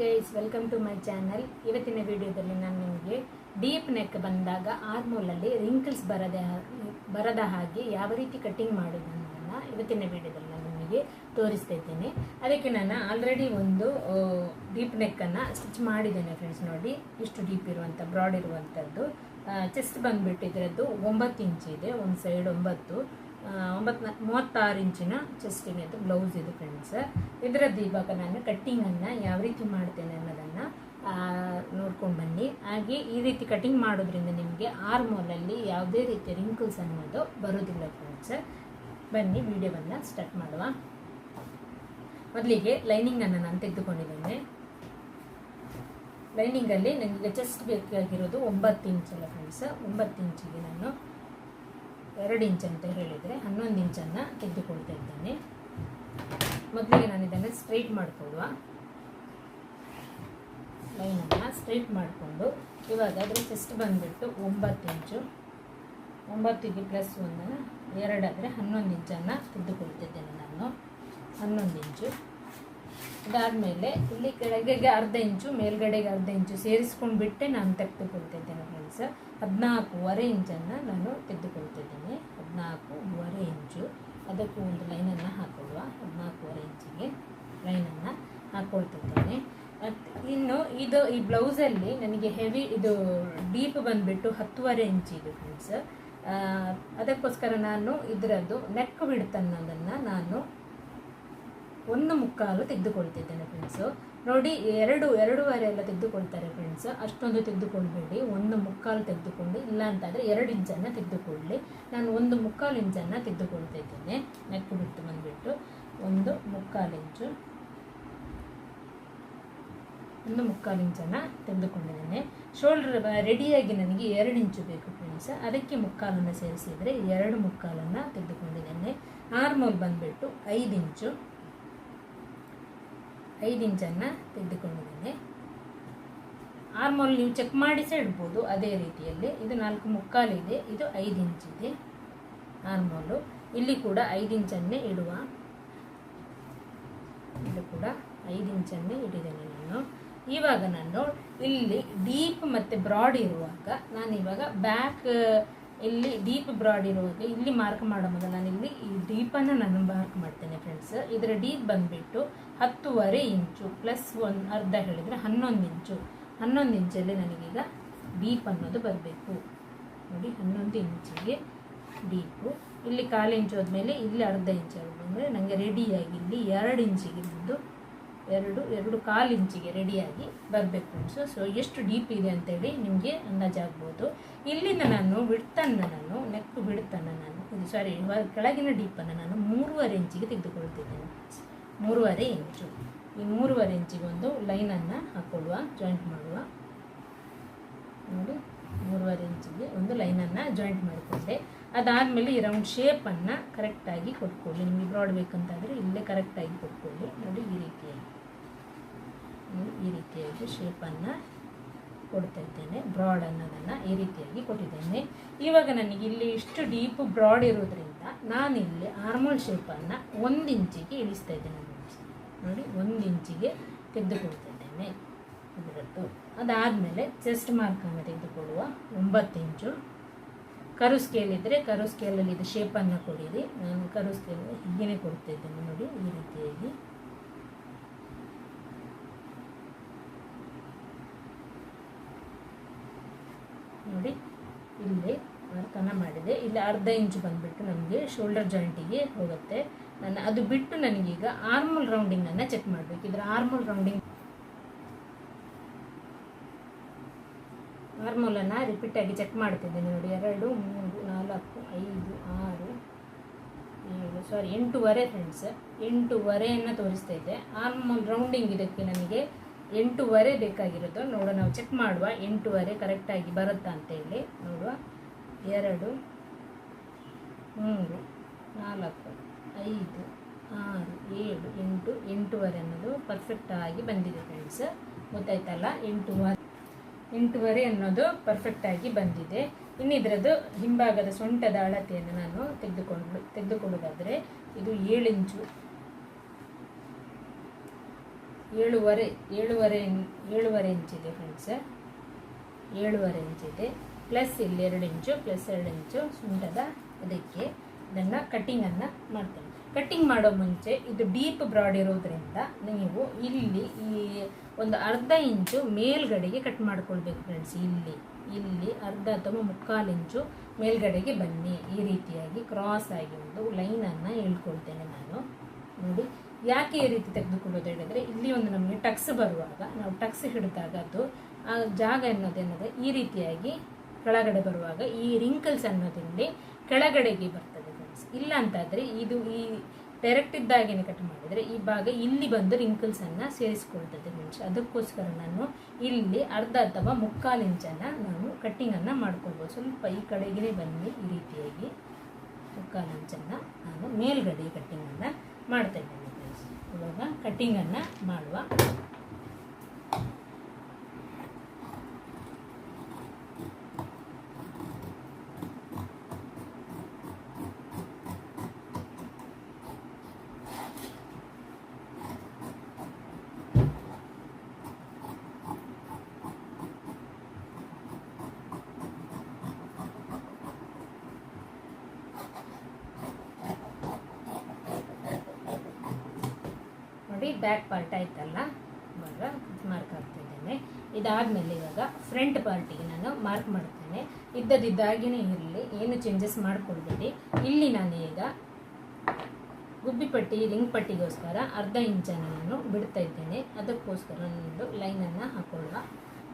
Guys welcome to my channel ಇವತ್ತಿನ ವಿಡಿಯೋದಲ್ಲಿ ನಾನು ನಿಮಗೆ ಡೀಪ್ ನೆಕ್ ಬಂದಾಗ ಆರ್ಮೋಲಲ್ಲಿ ರಿಂಕಲ್ಸ್ ಬರದೆ ಬರದ ಹಾಗೆ ಯಾವ ರೀತಿ ಕಟ್ಟಿಂಗ್ ಮಾಡೋದು ಅನ್ನೋದನ್ನು ಇವತ್ತಿನ ವಿಡಿಯೋದಲ್ಲಿ ನಾನು ನಿಮಗೆ ತೋರಿಸ್ತಾ ಇದ್ದೇನೆ. ಅದಕ್ಕೆ ನಾನು ಆಲ್ರೆಡಿ ಒಂದು ಡೀಪ್ ನೆಕ್ಕನ್ನು ಸ್ಟಿಚ್ ಮಾಡಿದ್ದೇನೆ ಫ್ರೆಂಡ್ಸ್ ನೋಡಿ. ಇಷ್ಟು ಡೀಪ್ ಇರುವಂಥ ಬ್ರಾಡ್ ಇರುವಂಥದ್ದು ಚೆಸ್ಟ್ ಬಂದುಬಿಟ್ಟಿದ್ರದ್ದು ಒಂಬತ್ತು ಇಂಚ್ ಇದೆ, ಒಂದು ಸೈಡ್ ಒಂಬತ್ತು. ಒಂಬತ್ತು ಮೂವತ್ತಾರು ಇಂಚಿನ ಚೆಸ್ಟಿಗೆ ಅದು ಬ್ಲೌಸ್ ಇದು ಫ್ರೆಂಡ್ಸ್ ಇದರದ್ದು ಇವಾಗ ನಾನು ಕಟ್ಟಿಂಗನ್ನು ಯಾವ ರೀತಿ ಮಾಡ್ತೇನೆ ಅನ್ನೋದನ್ನು ನೋಡ್ಕೊಂಡು ಬನ್ನಿ. ಹಾಗೆ ಈ ರೀತಿ ಕಟ್ಟಿಂಗ್ ಮಾಡೋದ್ರಿಂದ ನಿಮಗೆ ಆರ್ಮೋಲಲ್ಲಿ ಯಾವುದೇ ರೀತಿಯ ರಿಂಕಲ್ಸ್ ಅನ್ನೋದು ಬರೋದಿಲ್ಲ ಫ್ರೆಂಡ್ಸ್ ಬನ್ನಿ ವಿಡಿಯೋವನ್ನು ಸ್ಟಾರ್ಟ್ ಮಾಡುವ. ಮೊದಲಿಗೆ ಲೈನಿಂಗನ್ನು ನಾನು ತೆಗೆದುಕೊಂಡಿದ್ದೇನೆ. ಲೈನಿಂಗಲ್ಲಿ ನನಗೆ ಚೆಸ್ಟ್ ಬೇಕಾಗಿರೋದು ಒಂಬತ್ತು ಇಂಚಲ್ಲ ಫ್ರೆಂಡ್ಸ್ ಒಂಬತ್ತು ಇಂಚಿಗೆ ನಾನು ಎರಡು ಇಂಚ್ ಅಂತ ಹೇಳಿದರೆ ಹನ್ನೊಂದು ಇಂಚನ್ನು ತೆಗೆದುಕೊಳ್ತಾ ಇದ್ದೇನೆ. ಮೊದಲಿಗೆ ನಾನು ಇದನ್ನು ಸ್ಟ್ರೈಟ್ ಮಾಡಿಕೊಡುವ ಲೈನನ್ನು ಸ್ಟ್ರೈಟ್ ಮಾಡಿಕೊಂಡು, ಇವಾಗ ಅದರ ಚೆಸ್ಟ್ ಬಂದುಬಿಟ್ಟು ಒಂಬತ್ತು ಇಂಚು. ಒಂಬತ್ತಿಗೆ ಪ್ಲಸ್ ಒಂದನ್ನು ಎರಡಾದರೆ ಹನ್ನೊಂದು ಇಂಚನ್ನು ತೆಗೆದುಕೊಳ್ತಿದ್ದೇನೆ ನಾನು. ಹನ್ನೊಂದು ಇಂಚು. ಅದಾದಮೇಲೆ ಇಲ್ಲಿ ಕೆಳಗೆಗೆ ಅರ್ಧ ಇಂಚು, ಮೇಲ್ಗಡೆಗೆ ಅರ್ಧ ಇಂಚು ಸೇರಿಸ್ಕೊಂಡು ಬಿಟ್ಟೆ ನಾನು ತೆಗೆದುಕೊಳ್ತಿದ್ದೇನೆ ಫ್ರೆಂಡ್ಸ್ ಹದಿನಾಲ್ಕೂವರೆ ಇಂಚನ್ನು ನಾನು ತೆಗೆದುಕೊಳ್ತಿದ್ದೇನೆ. ಹದಿನಾಲ್ಕೂವರೆ ಇಂಚು. ಅದಕ್ಕೂ ಒಂದು ಲೈನನ್ನು ಹಾಕೊಳ್ಳುವ. ಹದಿನಾಲ್ಕೂವರೆ ಇಂಚಿಗೆ ಲೈನನ್ನು ಹಾಕ್ಕೊಳ್ತಿದ್ದೇನೆ ಇನ್ನು ಇದು ಈ ಬ್ಲೌಸಲ್ಲಿ ನನಗೆ ಹೆವಿ ಇದು ಡೀಪ್ ಬಂದುಬಿಟ್ಟು ಹತ್ತುವರೆ ಇದು ಫ್ರೆಂಡ್ಸ್ ಅದಕ್ಕೋಸ್ಕರ ನಾನು ಇದರದ್ದು ನೆಕ್ ಬಿಡ್ತ್ ಅನ್ನೋದನ್ನು ನಾನು ಒಂದು ಮುಕ್ಕಾಲು ತೆಗೆದುಕೊಳ್ತಿದ್ದೇನೆ ಫ್ರೆಂಡ್ಸು ನೋಡಿ, ಎರಡು, ಎರಡೂವರೆ ಎಲ್ಲ ತೆಗೆದುಕೊಳ್ತಾರೆ ಫ್ರೆಂಡ್ಸ್ ಅಷ್ಟೊಂದು ತೆಗೆದುಕೊಳ್ಬೇಡಿ. ಒಂದು ಮುಕ್ಕಾಲು ತೆಗೆದುಕೊಂಡು ಇಲ್ಲ ಅಂತಾದರೆ ಎರಡು ಇಂಚನ್ನು ತೆಗೆದುಕೊಳ್ಳಿ. ನಾನು ಒಂದು ಮುಕ್ಕಾಲು ಇಂಚನ್ನು ತೆಗೆದುಕೊಳ್ತಿದ್ದೇನೆ. ನೆಕ್ಕು ನೆಕ್ ಬಿಟ್ಟು ಬಂದುಬಿಟ್ಟು ಒಂದು ಮುಕ್ಕಾಲು ಇಂಚು, ಒಂದು ಮುಕ್ಕಾಲು ಇಂಚನ್ನು ತೆಗೆದುಕೊಂಡಿದ್ದೇನೆ. ಶೋಲ್ಡರ್ ರೆಡಿಯಾಗಿ ನನಗೆ ಎರಡು ಇಂಚು ಬೇಕು ಫ್ರೆಂಡ್ಸ್ ಅದಕ್ಕೆ ಮುಕ್ಕಾಲನ್ನು ಸೇರಿಸಿದರೆ ಎರಡು ಮುಕ್ಕಾಲನ್ನು ತೆಗೆದುಕೊಂಡಿದ್ದೇನೆ. ಆರ್ಮೋಲ್ ಬಂದುಬಿಟ್ಟು ಐದು ಇಂಚು ಐದು ಇಂಚನ್ನು ತೆಗೆದುಕೊಂಡಿದ್ದೇನೆ. ಆರ್ಮೋಲ್ ನೀವು ಚೆಕ್ ಮಾಡಿ ಸಹ ಇಡ್ಬೋದು. ಅದೇ ರೀತಿಯಲ್ಲಿ ಇದು ನಾಲ್ಕು ಮುಕ್ಕಾಲಿದೆ ಇದು ಐದು ಇಂಚಿದೆ ಆರ್ಮೋಲು. ಇಲ್ಲಿ ಕೂಡ ಐದು ಇಂಚನ್ನೇ ಇಡುವ. ಇದು ಕೂಡ ಐದು ಇಂಚನ್ನೇ ಇಟ್ಟಿದ್ದೇನೆ ನಾನು. ಇವಾಗ ನಾನು ಇಲ್ಲಿ ಡೀಪ್ ಮತ್ತು ಬ್ರಾಡ್ ಇರುವಾಗ ನಾನು ಇವಾಗ ಬ್ಯಾಕ್ ಇಲ್ಲಿ ಡೀಪ್ ಬ್ರಾಡ್ ಇರುವಾಗ ಇಲ್ಲಿ ಮಾರ್ಕ್ ಮಾಡೋ ಮೊದಲು ನಾನು ಇಲ್ಲಿ ಈ ಡೀಪನ್ನು ನಾನು ಮಾರ್ಕ್ ಮಾಡ್ತೇನೆ ಫ್ರೆಂಡ್ಸ್ ಇದರ ಡೀಪ್ ಬಂದುಬಿಟ್ಟು ಹತ್ತುವರೆ ಇಂಚು ಪ್ಲಸ್ ಒನ್ ಅರ್ಧ ಹೇಳಿದರೆ ಹನ್ನೊಂದು ಇಂಚು. ಹನ್ನೊಂದು ಇಂಚಲ್ಲಿ ನನಗೀಗ ಡೀಪ್ ಅನ್ನೋದು ಬರಬೇಕು. ನೋಡಿ, ಹನ್ನೊಂದು ಇಂಚಿಗೆ ಡೀಪು. ಇಲ್ಲಿ ಕಾಲು ಇಂಚು ಹೋದ್ಮೇಲೆ ಇಲ್ಲಿ ಅರ್ಧ ಇಂಚು ಅಂದರೆ ನನಗೆ ರೆಡಿಯಾಗಿ ಇಲ್ಲಿ ಎರಡು ಇಂಚಿಗೆ ಬಂದು ಎರಡು ಎರಡು ಕಾಲು ಇಂಚಿಗೆ ರೆಡಿಯಾಗಿ ಬರಬೇಕು ಫ್ರೆಂಡ್ಸು ಸೊ ಎಷ್ಟು ಡೀಪ್ ಇದೆ ಅಂತೇಳಿ ನಿಮಗೆ ಅಂದಾಜಾಗ್ಬೋದು. ಇಲ್ಲಿಂದ ನಾನು ಬಿಡ್ತನ್ನು ನಾನು ನೆಕ್ ಬಿಡ್ತನ್ನು ನಾನು ಸಾರಿ ಕೆಳಗಿನ ಡೀಪನ್ನು ನಾನು ಮೂರುವರೆ ಇಂಚಿಗೆ ತೆಗೆದುಕೊಳ್ತಿದ್ದೇನೆ. ಮೂರುವರೆ ಇಂಚು. ಈ ಮೂರುವರೆ ಇಂಚಿಗೆ ಒಂದು ಲೈನನ್ನು ಹಾಕೊಳ್ಳುವ ಜಾಯಿಂಟ್ ಮಾಡುವ. ನೋಡಿ, ಮೂರುವರೆ ಇಂಚಿಗೆ ಒಂದು ಲೈನನ್ನು ಜಾಯಿಂಟ್ ಮಾಡಿಕೊಂಡೆ. ಅದಾದಮೇಲೆ ಈ ರೌಂಡ್ ಶೇಪನ್ನು ಕರೆಕ್ಟಾಗಿ ಕೊಟ್ಕೊಳ್ಳಿ. ನಿಮಗೆ ಬ್ರಾಡ್ ಬೇಕಂತಾದರೆ ಇಲ್ಲೇ ಕರೆಕ್ಟಾಗಿ ಕೊಟ್ಕೊಳ್ಳಿ. ನೋಡಿ, ಈ ರೀತಿಯಾಗಿ. ಈ ರೀತಿಯಾಗಿ ಶೇಪನ್ನು ಕೊಡ್ತಾ ಇದ್ದೇನೆ ಬ್ರಾಡ್ ಅನ್ನೋದನ್ನು ಈ ರೀತಿಯಾಗಿ ಕೊಟ್ಟಿದ್ದೇನೆ. ಇವಾಗ ನನಗೆ ಇಲ್ಲಿ ಇಷ್ಟು ಡೀಪ್ ಬ್ರಾಡ್ ಇರೋದ್ರಿಂದ ನಾನಿಲ್ಲಿ ಆರ್ಮೋಲ್ ಶೇಪನ್ನು ಒಂದು ಇಂಚಿಗೆ ಇಳಿಸ್ತಾ ಇದ್ದೇನೆ ನೋಡಿ, ಒಂದು ಇಂಚಿಗೆ ತೆಗೆದುಕೊಳ್ತಾ ಇದ್ದೇನೆ ಇದರದ್ದು. ಅದಾದಮೇಲೆ ಚೆಸ್ಟ್ ಮಾರ್ಕನ್ನು ತೆಗೆದುಕೊಳ್ಳುವ ಒಂಬತ್ತು ಇಂಚು. ಕರು ಸ್ಕೇಲ್ ಇದ್ದರೆ ಕರು ಸ್ಕೇಲಲ್ಲಿ ಇದು ಶೇಪನ್ನು ಕೊಡಿರಿ. ನಾನು ಕರು ಸ್ಕೇಲ್ ಹೀಗೇ ಕೊಡ್ತಾ ಇದ್ದೇನೆ ನೋಡಿ, ಈ ರೀತಿಯಾಗಿ. ನೋಡಿ. ಇಲ್ಲಿ ವರ್ಕನ್ನು ಮಾಡಿದೆ. ಇಲ್ಲಿ ಅರ್ಧ ಇಂಚು ಬಂದುಬಿಟ್ಟು ನಮಗೆ ಶೋಲ್ಡರ್ ಜಾಯಿಂಟಿಗೆ ಹೋಗುತ್ತೆ. ನಾನು ಅದು ಬಿಟ್ಟು ನನಗೀಗ ಆರ್ಮಲ್ ರೌಂಡಿಂಗನ್ನು ಚೆಕ್ ಮಾಡಬೇಕು. ಇದರ ಆರ್ಮಲ್ ರೌಂಡಿಂಗ್ ಆರ್ಮೋಲನ್ನು ರಿಪೀಟಾಗಿ ಚೆಕ್ ಮಾಡ್ತಿದ್ದೀನಿ ನೋಡಿ. ಎರಡು, ಮೂರು, ನಾಲ್ಕು, ಐದು, ಆರು, ಏಳು ಸಾರಿ ಎಂಟೂವರೆ ಫ್ರೆಂಡ್ಸ್ ಎಂಟೂವರೆಯನ್ನು ತೋರಿಸ್ತಾ ಇದೆ. ಆರ್ಮೋಲ್ ರೌಂಡಿಂಗ್ ಇದಕ್ಕೆ ನನಗೆ ಎಂಟೂವರೆ ಬೇಕಾಗಿರೋದು ನೋಡುವ ನಾವು ಚೆಕ್ ಮಾಡುವ ಎಂಟೂವರೆ ಕರೆಕ್ಟಾಗಿ ಬರುತ್ತಾ ಅಂತೇಳಿ ನೋಡುವ. ಎರಡು, ಮೂರು, ನಾಲ್ಕು, ಐದು, ಆರು, ಏಳು, ಎಂಟು, ಎಂಟೂವರೆ ಅನ್ನೋದು ಪರ್ಫೆಕ್ಟಾಗಿ ಬಂದಿದೆ ಫ್ರೆಂಡ್ಸ್ ಗೊತ್ತಾಯ್ತಲ್ಲ? ಎಂಟೂವರೆ ಎಂಟೂವರೆ ಅನ್ನೋದು ಪರ್ಫೆಕ್ಟಾಗಿ ಬಂದಿದೆ. ಇನ್ನು ಇದರದ್ದು ಹಿಂಭಾಗದ ಸೊಂಟದ ಅಳತೆಯನ್ನು ನಾನು ತೆಗೆದುಕೊಂಡು ತೆಗೆದುಕೊಳ್ಳೋದಾದರೆ ಇದು ಏಳು ಇಂಚು ಏಳುವರೆ ಏಳುವರೆ ಏಳುವರೆ ಇಂಚಿದೆ ಫ್ರೆಂಡ್ಸ್ ಏಳುವರೆ ಇಂಚಿದೆ. ಪ್ಲಸ್ ಇಲ್ಲಿ ಎರಡು ಇಂಚು ಪ್ಲಸ್ ಎರಡು ಇಂಚು ಸುಂಟದ ಅದಕ್ಕೆ ಇದನ್ನು ಕಟ್ಟಿಂಗನ್ನು ಮಾಡ್ತೇನೆ. ಕಟ್ಟಿಂಗ್ ಮಾಡೋ ಮುಂಚೆ ಇದು ಡೀಪ್ ಬ್ರಾಡ್ ಇರೋದ್ರಿಂದ ನೀವು ಇಲ್ಲಿ ಈ ಒಂದು ಅರ್ಧ ಇಂಚು ಮೇಲ್ಗಡೆಗೆ ಕಟ್ ಮಾಡ್ಕೊಳ್ಬೇಕು ಫ್ರೆಂಡ್ಸ್ ಇಲ್ಲಿ ಇಲ್ಲಿ ಅರ್ಧ ಅಥವಾ ಮುಕ್ಕಾಲು ಇಂಚು ಮೇಲ್ಗಡೆಗೆ ಬನ್ನಿ. ಈ ರೀತಿಯಾಗಿ ಕ್ರಾಸ್ ಆಗಿ ಒಂದು ಲೈನನ್ನು ಹೇಳ್ಕೊಳ್ತೇನೆ ನಾನು. ನೋಡಿ. ಯಾಕೆ ಈ ರೀತಿ ತೆಗೆದುಕೊಳ್ಳೋದು ಹೇಳಿದ್ರೆ, ಇಲ್ಲಿ ಒಂದು ನಮಗೆ ಟಕ್ಸ್ ಬರುವಾಗ, ನಾವು ಟಕ್ಸ್ ಹಿಡಿದಾಗ ಅದು, ಆ ಜಾಗ ಅನ್ನೋದೇನದೆ ಈ ರೀತಿಯಾಗಿ ಕೆಳಗಡೆ ಬರುವಾಗ ಈ ರಿಂಕಲ್ಸ್ ಅನ್ನೋದಿಲ್ಲಿ ಕೆಳಗಡೆಗೆ ಬರ್ತದೆ ಫ್ರೆಂಡ್ಸ್ ಇಲ್ಲ ಅಂತಾದರೆ ಇದು ಈ ಡೈರೆಕ್ಟ್ ಇದ್ದಾಗೇನೆ ಕಟ್ ಮಾಡಿದರೆ ಈ ಭಾಗ ಇಲ್ಲಿ ಬಂದು ರಿಂಕಲ್ಸನ್ನು ಸೇರಿಸ್ಕೊಳ್ತದೆ ಫ್ರೆಂಡ್ಸ್ ಅದಕ್ಕೋಸ್ಕರ ನಾನು ಇಲ್ಲಿ ಅರ್ಧ ಅಥವಾ ಮುಕ್ಕಾಲು ಇಂಚನ್ನು ನಾನು ಕಟ್ಟಿಂಗನ್ನು ಮಾಡ್ಕೊಳ್ಬೋದು. ಸ್ವಲ್ಪ ಈ ಕಡೆಗೆ ಬನ್ನಿ ಈ ರೀತಿಯಾಗಿ ಮುಕ್ಕಾಲು ಇಂಚನ್ನು ನಾನು ಮೇಲ್ಗಡೆ ಕಟ್ಟಿಂಗನ್ನು ಮಾಡ್ತಾ ಇದ್ದೇನೆ. ಫ್ರೆಂಡ್ಸ್ ಇವಾಗ ಕಟ್ಟಿಂಗನ್ನು ಮಾಡುವ. ನೋಡಿ ಬ್ಯಾಕ್ ಪಾರ್ಟ್ ಆಯ್ತಲ್ಲ? ಇವಾಗ ಮಾರ್ಕ್ ಹಾಕ್ತಿದ್ದೇನೆ. ಇದಾದಮೇಲೆ ಇವಾಗ ಫ್ರಂಟ್ ಪಾರ್ಟಿಗೆ ನಾನು ಮಾರ್ಕ್ ಮಾಡ್ತೇನೆ. ಇದ್ದದಿದ್ದಾಗೇನೆ ಇರಲಿ, ಏನು ಚೇಂಜಸ್ ಮಾಡ್ಕೊಳ್ಬೇಡಿ. ಇಲ್ಲಿ ನಾನು ಈಗ ಗುಬ್ಬಿ ಪಟ್ಟಿ ರಿಂಗ್ ಪಟ್ಟಿಗೋಸ್ಕರ ಅರ್ಧ ಇಂಚನ್ನು ನಾನು ಬಿಡ್ತಾ ಇದ್ದೇನೆ. ಅದಕ್ಕೋಸ್ಕರ ನಾನು ಲೈನನ್ನು ಹಾಕೊಳ್ಳುವ.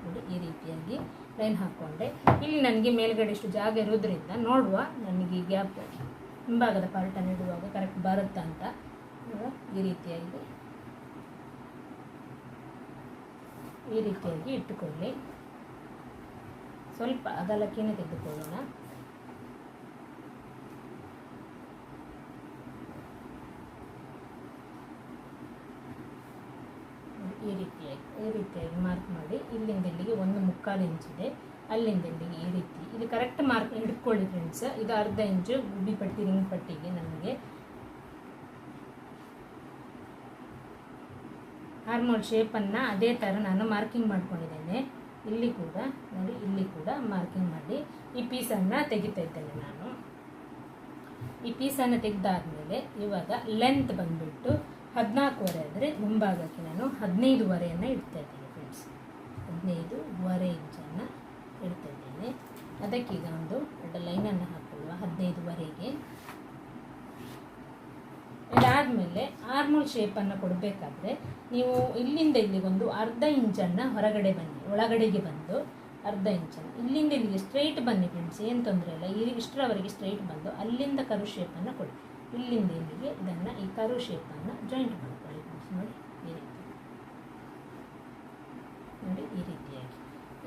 ನೋಡಿ, ಈ ರೀತಿಯಾಗಿ ಲೈನ್ ಹಾಕ್ಕೊಂಡೆ ಇಲ್ಲಿ ನನಗೆ ಮೇಲ್ಗಡೆ ಇಷ್ಟು ಜಾಗ ಇರೋದ್ರಿಂದ ನೋಡುವ ನನಗೆ ಈ ಗ್ಯಾಪ್ ಹಿಂಭಾಗದ ಪಾರ್ಟನ್ನು ಇಡುವಾಗ ಕರೆಕ್ಟ್ ಬರುತ್ತಾ ಅಂತ. ಈ ರೀತಿಯಾಗಿ ಈ ರೀತಿಯಾಗಿ ಇಟ್ಟುಕೊಳ್ಳಿ. ಸ್ವಲ್ಪ ಅಗಲಕ್ಕೇನೆ ತೆಗೆದುಕೊಳ್ಳೋಣ. ಈ ರೀತಿಯಾಗಿ ಈ ರೀತಿಯಾಗಿ ಮಾರ್ಕ್ ಮಾಡಿ. ಇಲ್ಲಿಂದ ಇಲ್ಲಿಗೆ ಒಂದು ಮುಕ್ಕಾಲು ಇಂಚಿದೆ ಅಲ್ಲಿಂದ ಇಲ್ಲಿಗೆ ಈ ರೀತಿ. ಇದು ಕರೆಕ್ಟ್ ಮಾರ್ಕ್ ಹಿಡ್ಕೊಳ್ಳಿ ಫ್ರೆಂಡ್ಸ್ ಇದು ಅರ್ಧ ಇಂಚು ಗುಬ್ಬಿ ಪಟ್ಟಿ ರಿಂಗ್ ಪಟ್ಟಿಗೆ ನಮಗೆ ಹಾರ್ಮೋಲ್ ಶೇಪನ್ನು ಅದೇ ಥರ ನಾನು ಮಾರ್ಕಿಂಗ್ ಮಾಡ್ಕೊಂಡಿದ್ದೇನೆ. ಇಲ್ಲಿ ಕೂಡ, ನೋಡಿ, ಇಲ್ಲಿ ಕೂಡ ಮಾರ್ಕಿಂಗ್ ಮಾಡಿ. ಈ ಪೀಸನ್ನು ತೆಗಿತಾ ಇದ್ದೇನೆ ನಾನು. ಈ ಪೀಸನ್ನು ತೆಗೆದಾದ್ಮೇಲೆ ಇವಾಗ ಲೆಂತ್ ಬಂದುಬಿಟ್ಟು ಹದಿನಾಲ್ಕುವರೆ ಆದರೆ ಮುಂಭಾಗಕ್ಕೆ ನಾನು ಹದಿನೈದುವರೆಯನ್ನು ಇಡ್ತಾ ಇದ್ದೇನೆ ಫ್ರೆಂಡ್ಸ್ ಹದಿನೈದುವರೆ ಇಂಚನ್ನು ಇಡ್ತಾ ಇದ್ದೇನೆ. ಅದಕ್ಕೀಗ ಒಂದು ಎರಡು ಲೈನನ್ನು ಹಾಕೊಳ್ಳುವ ಹದಿನೈದುವರೆಗೆ. ಇದಾದಮೇಲೆ ಆರ್ಮೋಲ್ ಶೇಪನ್ನು ಕೊಡಬೇಕಾದ್ರೆ ನೀವು ಇಲ್ಲಿಂದ ಇಲ್ಲಿಗೆ ಒಂದು ಅರ್ಧ ಇಂಚನ್ನು ಹೊರಗಡೆ ಬನ್ನಿ, ಒಳಗಡೆಗೆ ಬಂದು ಅರ್ಧ ಇಂಚನ್ನು ಇಲ್ಲಿಂದ ಇಲ್ಲಿಗೆ ಸ್ಟ್ರೈಟ್ ಬನ್ನಿ ಫ್ರೆಂಡ್ಸ್ ಏನು ತೊಂದರೆ ಇಲ್ಲ. ಈ ಇಷ್ಟರವರೆಗೆ ಸ್ಟ್ರೈಟ್ ಬಂದು ಅಲ್ಲಿಂದ ಕರು ಶೇಪನ್ನು ಕೊಡಿ. ಇಲ್ಲಿಂದ ಇಲ್ಲಿಗೆ ಇದನ್ನು ಈ ಕರು ಶೇಪನ್ನು ಜಾಯಿಂಟ್ ಮಾಡಿಕೊಳ್ಳಿ ಫ್ರೆಂಡ್ಸ್ ನೋಡಿ ಈ ರೀತಿ ನೋಡಿ ಈ ರೀತಿಯಾಗಿ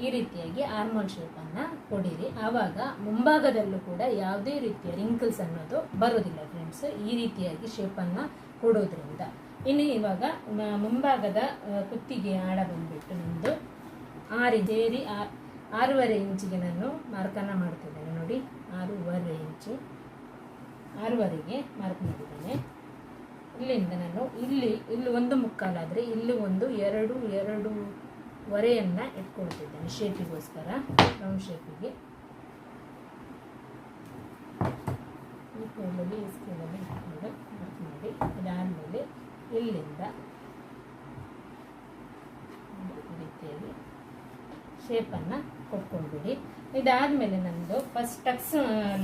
ಈ ರೀತಿಯಾಗಿ ಹಾರ್ಮೋನ್ ಶೇಪನ್ನು ಕೊಡಿರಿ. ಆವಾಗ ಮುಂಭಾಗದಲ್ಲೂ ಕೂಡ ಯಾವುದೇ ರೀತಿಯ ರಿಂಕಲ್ಸ್ ಅನ್ನೋದು ಬರೋದಿಲ್ಲ ಫ್ರೆಂಡ್ಸ್ ಈ ರೀತಿಯಾಗಿ ಶೇಪನ್ನು ಕೊಡೋದ್ರಿಂದ. ಇನ್ನು ಇವಾಗ ಮುಂಭಾಗದ ಕುತ್ತಿಗೆ ಆಡ ಬಂದುಬಿಟ್ಟು ನಮ್ಮದು ಆರು ಆ- ಆರೂವರೆ ಇಂಚಿಗೆ ನಾನು ಮಾರ್ಕನ್ನು ಮಾಡ್ತಿದ್ದೇನೆ ನೋಡಿ. ಆರೂವರೆ ಇಂಚು. ಆರೂವರೆಗೆ ಮಾರ್ಕ್ ಮಾಡಿದ್ದೇನೆ. ಇಲ್ಲಿಂದ ನಾನು ಇಲ್ಲಿ ಇಲ್ಲಿ ಒಂದು ಮುಕ್ಕಾಲಾದರೆ ಇಲ್ಲಿ ಒಂದು ಎರಡು ಎರಡು ವರೆಯನ್ನು ಇಟ್ಕೊಳ್ತಿದ್ದೇನೆ ಶೇಪಿಗೋಸ್ಕರ ರೌಂಡ್ ಶೇಪಿಗೆ ಈ ಸ್ಕೇಲಲ್ಲಿ ಈ ಸ್ಕೇಲಲ್ಲಿ ಇಟ್ಕೊಂಡು ಮಾರ್ಕ್ ಮಾಡಿ ಇದಾದಮೇಲೆ ಇಲ್ಲಿಂದ ರೀತಿಯಲ್ಲಿ ಶೇಪನ್ನು ಕೊಟ್ಕೊಂಡ್ಬಿಡಿ. ಇದಾದಮೇಲೆ ನನ್ನದು ಫಸ್ಟ್ ಟಕ್ಸ್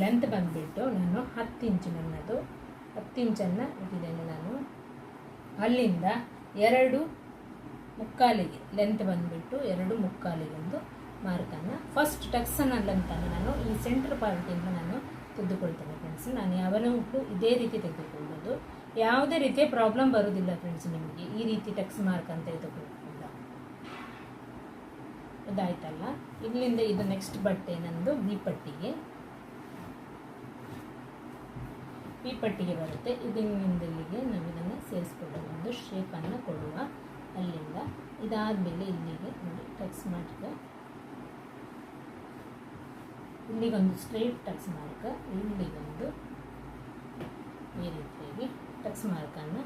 ಲೆಂತ್ ಬಂದುಬಿಟ್ಟು ನಾನು ಹತ್ತು ಇಂಚು ನನ್ನದು, ಹತ್ತು ಇಂಚನ್ನು ಇಟ್ಟಿದ್ದೇನೆ ನಾನು. ಅಲ್ಲಿಂದ ಎರಡು ಮುಕ್ಕಾಲಿಗೆ ಲೆಂತ್ ಬಂದುಬಿಟ್ಟು ಎರಡು ಮುಕ್ಕಾಲಿಗೆ ಒಂದು ಮಾರ್ಕನ್ನು ಫಸ್ಟ್ ಟಕ್ಸನ್ನು ಲೆಂತನ್ನು ನಾನು ಈ ಸೆಂಟ್ರ್ ಪಾರ್ಟಿಯಿಂದ ನಾನು ತೆಗೆದುಕೊಳ್ತೇನೆ ಫ್ರೆಂಡ್ಸ್ ನಾನು ಯಾವಾಗಲೂ ಇದೇ ರೀತಿ ತೆಗೆದುಕೊಳ್ಳೋದು. ಯಾವುದೇ ರೀತಿಯ ಪ್ರಾಬ್ಲಮ್ ಬರೋದಿಲ್ಲ ಫ್ರೆಂಡ್ಸ್ ನಿಮಗೆ. ಈ ರೀತಿ ಟಕ್ಸ್ ಮಾರ್ಕ್ ಅಂತ ತೆಗೆದುಕೊಳ್ಳೋದ್ರಿಂದ ಇದಾಯ್ತಲ್ಲ ಇಲ್ಲಿಂದ ಇದು ನೆಕ್ಸ್ಟ್ ಬಟ್ಟೆ, ನಂದು ಬಿ ಪಟ್ಟಿಗೆ. ಬರುತ್ತೆ. ಇದರಿಂದ ಇಲ್ಲಿಗೆ ನಾವು ಇದನ್ನು ಸೇರಿಸ್ಕೊಳ್ಳೋ ಒಂದು ಶೇಪನ್ನು ಕೊಡುವ ಅಲ್ಲಿಂದ ಇದಾದಮೇಲೆ ಇಲ್ಲಿಗೆ ನೋಡಿ ಟಕ್ಸ್ ಮಾರ್ಕ್ ಇಲ್ಲಿಗೊಂದು ಸ್ಟ್ರೈಟ್ ಟಕ್ಸ್ ಮಾರ್ಕ್ ಇಲ್ಲಿಗೊಂದು ಈ ರೀತಿಯಾಗಿ ಟಕ್ಸ್ ಮಾರ್ಕನ್ನು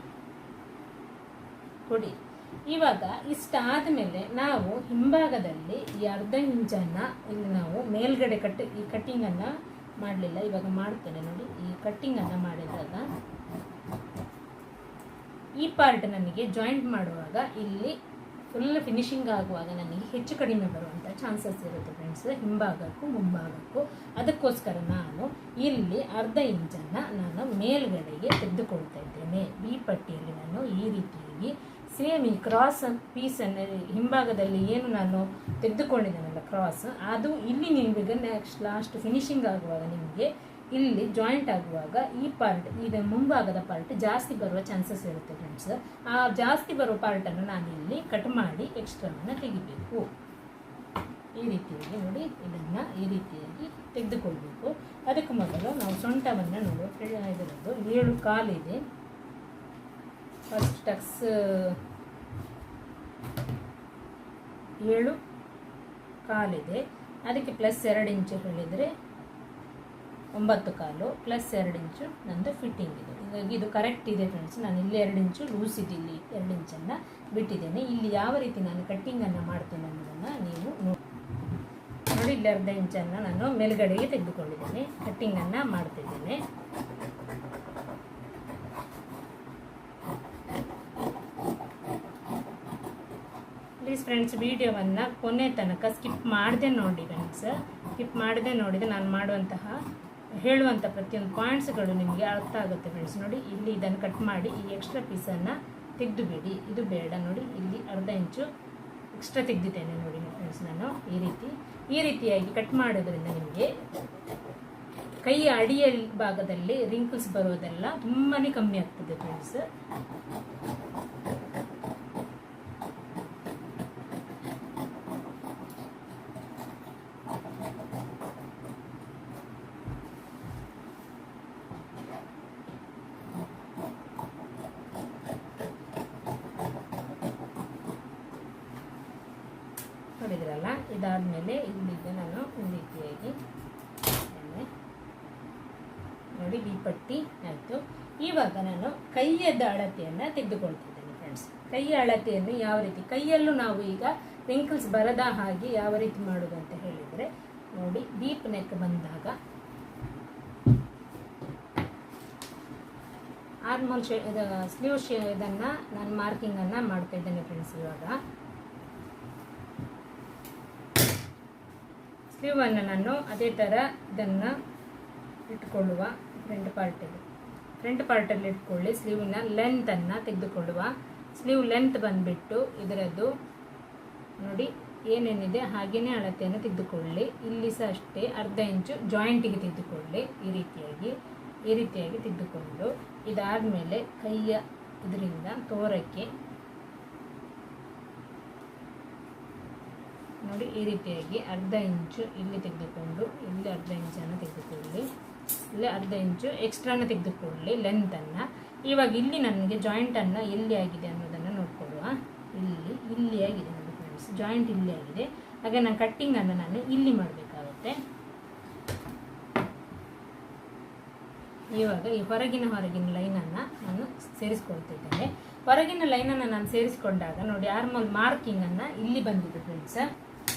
ಕೊಡಿ. ಇವಾಗ ಇಷ್ಟಾದಮೇಲೆ ನಾವು ಹಿಂಭಾಗದಲ್ಲಿ ಈ ಅರ್ಧ ಇಂಚನ್ನು ಇಲ್ಲಿ ನಾವು ಮೇಲ್ಗಡೆ ಕಟ್, ಈ ಕಟ್ಟಿಂಗನ್ನು ಮಾಡಲಿಲ್ಲ, ಇವಾಗ ಮಾಡ್ತೇನೆ ನೋಡಿ. ಈ ಕಟ್ಟಿಂಗನ್ನು ಮಾಡಿದಾಗ ಈ ಪಾರ್ಟ್ ನನಗೆ ಜಾಯಿಂಟ್ ಮಾಡುವಾಗ ಇಲ್ಲಿ ಫುಲ್ ಫಿನಿಶಿಂಗ್ ಆಗುವಾಗ ನನಗೆ ಹೆಚ್ಚು ಕಡಿಮೆ ಬರುವಂಥ ಚಾನ್ಸಸ್ ಇರುತ್ತೆ ಫ್ರೆಂಡ್ಸ್ ಹಿಂಭಾಗಕ್ಕೂ ಮುಂಭಾಗಕ್ಕೂ. ಅದಕ್ಕೋಸ್ಕರ ನಾನು ಇಲ್ಲಿ ಅರ್ಧ ಇಂಚನ್ನು ನಾನು ಮೇಲ್ಗಡೆಗೆ ತೆಗೆದುಕೊಳ್ತಾ ಇದ್ದೇನೆ. ಈ ಪಟ್ಟಿಯಲ್ಲಿ ನಾನು ಈ ರೀತಿಯಾಗಿ ಸೇಮ್ ಈ ಕ್ರಾಸ್ ಪೀಸನ್ನು ಹಿಂಭಾಗದಲ್ಲಿ ಏನು ನಾನು ತೆಗೆದುಕೊಂಡಿದ್ದೇನಲ್ಲ ಕ್ರಾಸ್ ಅದು ಇಲ್ಲಿ ನಿಮಗೆ ನೆಕ್ಸ್ಟ್ ಲಾಸ್ಟ್ ಫಿನಿಶಿಂಗ್ ಆಗುವಾಗ ನಿಮಗೆ ಇಲ್ಲಿ ಜಾಯಿಂಟ್ ಆಗುವಾಗ ಈ ಪಾರ್ಟ್ ಈಗ ಮುಂಭಾಗದ ಪಾರ್ಟ್ ಜಾಸ್ತಿ ಬರುವ ಚಾನ್ಸಸ್ ಇರುತ್ತೆ ಫ್ರೆಂಡ್ಸ್ ಆ ಜಾಸ್ತಿ ಬರುವ ಪಾರ್ಟನ್ನು ನಾನು ಇಲ್ಲಿ ಕಟ್ ಮಾಡಿ ಎಕ್ಸ್ಟ್ರಾವನ್ನು ತೆಗಿಬೇಕು. ಈ ರೀತಿಯಾಗಿ ನೋಡಿ, ಇದನ್ನು ಈ ರೀತಿಯಾಗಿ ತೆಗೆದುಕೊಳ್ಬೇಕು. ಅದಕ್ಕೆ ಮೊದಲು ನಾವು ಸೊಂಟವನ್ನು ನೋಡೋ ಇದರದ್ದು ಏಳು ಕಾಲಿದೆ ಫಸ್ಟ್ ಟಕ್ಸ್ ಏಳು ಕಾಲಿದೆ ಅದಕ್ಕೆ ಪ್ಲಸ್ ಎರಡು ಇಂಚು ಹೇಳಿದರೆ ಒಂಬತ್ತು ಕಾಲು ಪ್ಲಸ್ ಎರಡು ಇಂಚು ನಂದು ಫಿಟ್ಟಿಂಗ್ ಇದೆ. ಹೀಗಾಗಿ ಇದು ಕರೆಕ್ಟ್ ಇದೆ ಫ್ರೆಂಡ್ಸ್ ನಾನು ಇಲ್ಲಿ ಎರಡು ಇಂಚು ಲೂಸ್ ಇದೆ, ಇಲ್ಲಿ ಎರಡು ಇಂಚನ್ನು ಬಿಟ್ಟಿದ್ದೇನೆ. ಇಲ್ಲಿ ಯಾವ ರೀತಿ ನಾನು ಕಟ್ಟಿಂಗನ್ನು ಮಾಡ್ತೇನೆ ಅನ್ನೋದನ್ನು ನೀವು ನೋಡಿ ಇಲ್ಲಿ ಅರ್ಧ ಇಂಚನ್ನು ನಾನು ಮೇಲ್ಗಡೆಗೆ ತೆಗೆದುಕೊಂಡಿದ್ದೇನೆ. ಕಟ್ಟಿಂಗನ್ನು ಮಾಡ್ತಿದ್ದೇನೆ. ಪ್ಲೀಸ್ ಫ್ರೆಂಡ್ಸ್ ವಿಡಿಯೋವನ್ನು ಕೊನೆ ತನಕ ಸ್ಕಿಪ್ ಮಾಡದೆ ನೋಡಿ ಫ್ರೆಂಡ್ಸ್ ಸ್ಕಿಪ್ ಮಾಡದೆ ನೋಡಿದರೆ ನಾನು ಮಾಡುವಂತಹ ಹೇಳುವಂಥ ಪ್ರತಿಯೊಂದು ಪಾಯಿಂಟ್ಸ್ಗಳು ನಿಮಗೆ ಅರ್ಥ ಆಗುತ್ತೆ ಫ್ರೆಂಡ್ಸ್ ನೋಡಿ, ಇಲ್ಲಿ ಇದನ್ನು ಕಟ್ ಮಾಡಿ, ಈ ಎಕ್ಸ್ಟ್ರಾ ಪೀಸನ್ನು ತೆಗೆದು ಬಿಡಿ ಇದು ಬೇಡ ನೋಡಿ, ಇಲ್ಲಿ ಅರ್ಧ ಇಂಚು ಎಕ್ಸ್ಟ್ರಾ ತೆಗೆದಿದ್ದೇನೆ ನೋಡಿ ಫ್ರೆಂಡ್ಸ್ ನಾನು, ಈ ರೀತಿ. ಈ ರೀತಿಯಾಗಿ ಕಟ್ ಮಾಡೋದ್ರಿಂದ ನಿಮಗೆ ಕೈಯ ಅಡಿಯ ಭಾಗದಲ್ಲಿ ರಿಂಕಲ್ಸ್ ಬರೋದೆಲ್ಲ ತುಂಬಾ ಕಮ್ಮಿ ಆಗ್ತದೆ ಫ್ರೆಂಡ್ಸ್ ನೋಡಿದ್ರಲ್ಲ ಇದಾದಮೇಲೆ ಇಲ್ಲಿಗೆ ನಾನು ಈ ರೀತಿಯಾಗಿ ಇದ್ದೇನೆ. ನೋಡಿ ಈ ಪಟ್ಟಿ ಆಯಿತು. ಇವಾಗ ನಾನು ಕೈಯದ ಅಳತೆಯನ್ನು ತೆಗೆದುಕೊಳ್ತಿದ್ದೇನೆ ಫ್ರೆಂಡ್ಸ್ ಕೈಯ ಅಳತೆಯನ್ನು ಯಾವ ರೀತಿ, ಕೈಯಲ್ಲೂ ನಾವು ಈಗ ರಿಂಕಲ್ಸ್ ಬರದ ಹಾಗೆ ಯಾವ ರೀತಿ ಮಾಡೋದು ಅಂತ ಹೇಳಿದರೆ, ನೋಡಿ ಡೀಪ್ ನೆಕ್ ಬಂದಾಗ ಆರ್ಮೋಲ್ ಶೇ ಸ್ಲೀವ್ ಶೇ, ಇದನ್ನು ನಾನು ಮಾರ್ಕಿಂಗನ್ನು ಮಾಡ್ತಾ ಇದ್ದೇನೆ ಫ್ರೆಂಡ್ಸ್ ಇವಾಗ. ಸ್ಲೀವನ್ನು ನಾನು ಅದೇ ಥರ ಇದನ್ನು ಇಟ್ಕೊಳ್ಳುವ ಫ್ರಂಟ್ ಪಾರ್ಟಿಗೆ ಫ್ರಂಟ್ ಪಾರ್ಟಲ್ಲಿ ಇಟ್ಕೊಳ್ಳಿ, ಸ್ಲೀವ್ನ ಲೆಂತನ್ನು ತೆಗೆದುಕೊಳ್ಳುವ. ಸ್ಲೀವ್ ಲೆಂತ್ ಬಂದುಬಿಟ್ಟು ಇದರದ್ದು ನೋಡಿ ಏನೇನಿದೆ ಹಾಗೆಯೇ ಅಳತೆಯನ್ನು ತೆಗೆದುಕೊಳ್ಳಿ. ಇಲ್ಲಿ ಸಹ ಅಷ್ಟೇ ಅರ್ಧ ಇಂಚು ಜಾಯಿಂಟಿಗೆ ತೆಗೆದುಕೊಳ್ಳಿ ಈ ರೀತಿಯಾಗಿ ಈ ರೀತಿಯಾಗಿ ತೆಗೆದುಕೊಂಡು ಇದಾದಮೇಲೆ ಕೈಯ ಇದರಿಂದ ತೋರಕ್ಕೆ ನೋಡಿ ಈ ರೀತಿಯಾಗಿ ಅರ್ಧ ಇಂಚು ಇಲ್ಲಿ ತೆಗೆದುಕೊಂಡು, ಇಲ್ಲಿ ಅರ್ಧ ಇಂಚನ್ನು ತೆಗೆದುಕೊಳ್ಳಿ. ಅರ್ಧ ಇಂಚು ಎಕ್ಸ್ಟ್ರಾನ ತೆಗೆದುಕೊಳ್ಳಿ ಲೆಂತನ್ನು ಇವಾಗ ಇಲ್ಲಿ ನನಗೆ ಜಾಯಿಂಟನ್ನು ಎಲ್ಲಿ ಆಗಿದೆ ಅನ್ನೋದನ್ನು ನೋಡ್ಕೊಳ್ಳುವ. ಇಲ್ಲಿ ಇಲ್ಲಿ ಆಗಿದೆ ನೋಡಿ ಫ್ರೆಂಡ್ಸ್ ಜಾಯಿಂಟ್ ಇಲ್ಲಿ ಆಗಿದೆ. ಹಾಗೆ ನಾನು ಕಟ್ಟಿಂಗನ್ನು ನಾನು ಇಲ್ಲಿ ಮಾಡಬೇಕಾಗುತ್ತೆ. ಇವಾಗ ಈ ಹೊರಗಿನ ಹೊರಗಿನ ಲೈನನ್ನು ನಾನು ಸೇರಿಸ್ಕೊಳ್ತಿದ್ದೇನೆ. ಹೊರಗಿನ ಲೈನನ್ನು ನಾನು ಸೇರಿಸ್ಕೊಂಡಾಗ ನೋಡಿ ಆರ್ಮಲ್ ಮಾರ್ಕಿಂಗನ್ನು ಇಲ್ಲಿ ಬಂದಿದೆ ಫ್ರೆಂಡ್ಸ್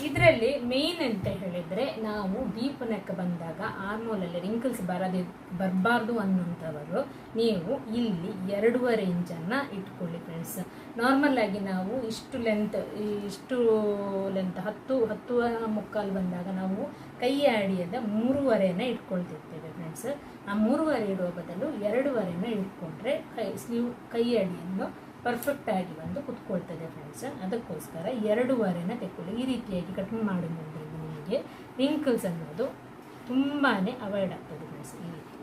ಇದರಲ್ಲಿ ಮೇನ್ ಅಂತ ಹೇಳಿದರೆ ನಾವು ದೀಪನಕ್ಕೆ ನೆಕ್ ಬಂದಾಗ ಆರ್ಮೋಲಲ್ಲಿ ರಿಂಕಲ್ಸ್ ಬರದಿ, ಬರಬಾರ್ದು ಅನ್ನುವಂಥವರು ನೀವು ಇಲ್ಲಿ ಎರಡೂವರೆ ಇಂಚನ್ನು ಇಟ್ಕೊಳ್ಳಿ ಫ್ರೆಂಡ್ಸ್ ನಾರ್ಮಲ್ ಆಗಿ ನಾವು ಇಷ್ಟು ಲೆಂತ್ ಇಷ್ಟು ಲೆಂತ್ ಹತ್ತು ಹತ್ತು ಮುಕ್ಕಾಲು ಬಂದಾಗ ನಾವು ಕೈ ಅಡಿಯದ ಮೂರುವರೆನ ಇಟ್ಕೊಳ್ತಿರ್ತೇವೆ ಫ್ರೆಂಡ್ಸ್ ಆ ಮೂರುವರೆ ಇಡುವ ಬದಲು ಎರಡೂವರೆನ ಇಟ್ಕೊಂಡ್ರೆ ಕೈ, ಸ್ಲೀವ್, ಕೈ ಅಡಿಯನ್ನು ಪರ್ಫೆಕ್ಟಾಗಿ ಬಂದು ಕುತ್ಕೊಳ್ತದೆ ಫ್ರೆಂಡ್ಸ್ ಅದಕ್ಕೋಸ್ಕರ ಎರಡೂವರೆನ ತೆಕ್ಕೊಳ್ಳಿ. ಈ ರೀತಿಯಾಗಿ ಕಟಿಂಗ್ ಮಾಡೋದ್ರಿಂದ ನಿಮಗೆ ರಿಂಕಲ್ಸ್ ಅನ್ನೋದು ತುಂಬಾ ಅವಾಯ್ಡ್ ಆಗ್ತದೆ ಫ್ರೆಂಡ್ಸ್ ಈ ರೀತಿ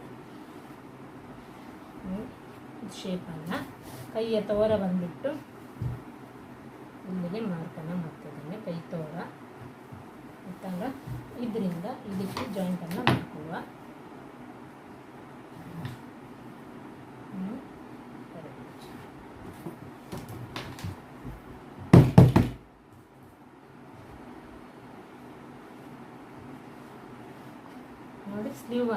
ಶೇಪನ್ನು ಕೈಯ ತೋರ ಬಂದುಬಿಟ್ಟು ಇಲ್ಲಿಗೆ ಮಾರ್ಕನ್ನು ಮಾಡ್ತಿದ್ದೇನೆ. ಕೈ ತೋರ. ಉತ್ತರ ಇದರಿಂದ ಇದಕ್ಕೆ ಜಾಯಿಂಟನ್ನು ಮಾಡ್ಕೊಳ್ಳುವ.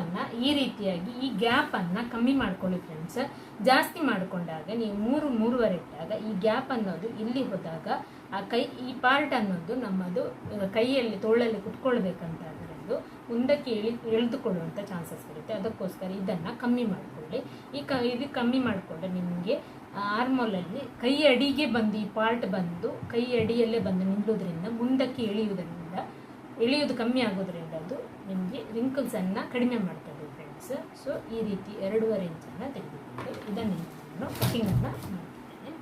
ನೋಡಿ ಈ ರೀತಿಯಾಗಿ ಈ ಗ್ಯಾಪನ್ನು ಕಮ್ಮಿ ಮಾಡ್ಕೊಳ್ಳಿ ಫ್ರೆಂಡ್ಸ್ ಜಾಸ್ತಿ ಮಾಡಿಕೊಂಡಾಗ ನೀವು ಮೂರು, ಮೂರುವರೆ ಇಟ್ಟಾಗ ಈ ಗ್ಯಾಪ್ ಅನ್ನೋದು ಇಲ್ಲಿ ಹೋದಾಗ ಆ ಕೈ, ಈ ಪಾರ್ಟ್ ಅನ್ನೋದು ನಮ್ಮದು ಕೈಯಲ್ಲಿ, ತೋಳಲ್ಲಿ ಕುತ್ಕೊಳ್ಬೇಕಂತ ಅದು ಮುಂದಕ್ಕೆ ಇಳಿ ಎಳೆದುಕೊಳ್ಳುವಂಥ ಚಾನ್ಸಸ್ ಇರುತ್ತೆ. ಅದಕ್ಕೋಸ್ಕರ ಇದನ್ನು ಕಮ್ಮಿ ಮಾಡಿಕೊಳ್ಳಿ. ಈ ಕ, ಇದು ಕಮ್ಮಿ ಮಾಡಿಕೊಂಡ್ರೆ ನಿಮಗೆ ಆರ್ಮೋಲಲ್ಲಿ ಕೈ ಅಡಿಗೆ ಬಂದು, ಈ ಪಾರ್ಟ್ ಬಂದು ಕೈ ಅಡಿಯಲ್ಲೇ ಬಂದು ನಿಲ್ಲೋದ್ರಿಂದ ಮುಂದಕ್ಕೆ ಇಳಿಯುವುದರಿಂದ ಇಳಿಯೋದು ಕಮ್ಮಿ ಆಗೋದ್ರಿಂದ ನಿಮಗೆ ರಿಂಕಲ್ಸನ್ನು ಕಡಿಮೆ ಮಾಡ್ತದೆ ಫ್ರೆಂಡ್ಸ್ ಸೊ ಈ ರೀತಿ ಎರಡೂವರೆ ಇಂಚನ್ನು ತೆಗೆದುಕೊಂಡು ಇದನ್ನು ನಾನು ಕಟಿಂಗನ್ನು ಮಾಡ್ತಿದ್ದೇನೆ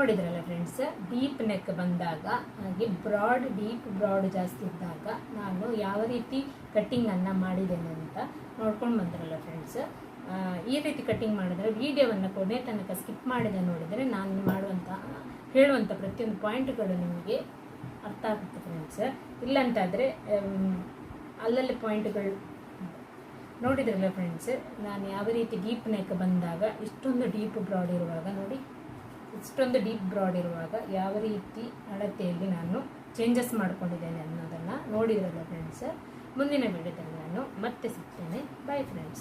ನೋಡಿದ್ರಲ್ಲ ಫ್ರೆಂಡ್ಸ್ ಡೀಪ್ ನೆಕ್ ಬಂದಾಗ, ಹಾಗೆ ಬ್ರಾಡ್ ಡೀಪ್ ಬ್ರಾಡ್ ಜಾಸ್ತಿ ಇದ್ದಾಗ ನಾನು ಯಾವ ರೀತಿ ಕಟ್ಟಿಂಗನ್ನು ಮಾಡಿದ್ದೇನೆ ಅಂತ ನೋಡ್ಕೊಂಡು ಬಂದ್ರಲ್ಲ ಫ್ರೆಂಡ್ಸ್ ಈ ರೀತಿ ಕಟ್ಟಿಂಗ್ ಮಾಡಿದ್ರೆ ವಿಡಿಯೋವನ್ನು ಕೊನೆ ತನಕ ಸ್ಕಿಪ್ ಮಾಡಿದೆ ನೋಡಿದರೆ ನಾನು ಮಾಡುವಂಥ ಹೇಳುವಂಥ ಪ್ರತಿಯೊಂದು ಪಾಯಿಂಟ್ಗಳು ನಿಮಗೆ ಅರ್ಥ ಆಗುತ್ತೆ ಫ್ರೆಂಡ್ಸ್ ಇಲ್ಲಂತಾದರೆ ಅಲ್ಲಲ್ಲಿ ಪಾಯಿಂಟ್ಗಳು ನೋಡಿದ್ರಲ್ಲ ಫ್ರೆಂಡ್ಸ್ ನಾನು ಯಾವ ರೀತಿ ಡೀಪ್ ನೆಕ್ ಬಂದಾಗ, ಇಷ್ಟೊಂದು ಡೀಪ್ ಬ್ರಾಡ್ ಇರುವಾಗ ನೋಡಿ ಇಷ್ಟೊಂದು ಡೀಪ್ ಬ್ರಾಡ್ ಇರುವಾಗ ಯಾವ ರೀತಿ ಅಳತೆಯಲ್ಲಿ ನಾನು ಚೇಂಜಸ್ ಮಾಡ್ಕೊಂಡಿದ್ದೇನೆ ಅನ್ನೋದನ್ನು ನೋಡಿದ್ರಲ್ಲ ಫ್ರೆಂಡ್ಸ್ ಮುಂದಿನ ವಿಡಿಯೋದಲ್ಲಿ ನಾನು ಮತ್ತೆ ಸಿಗ್ತೇನೆ. Bye friends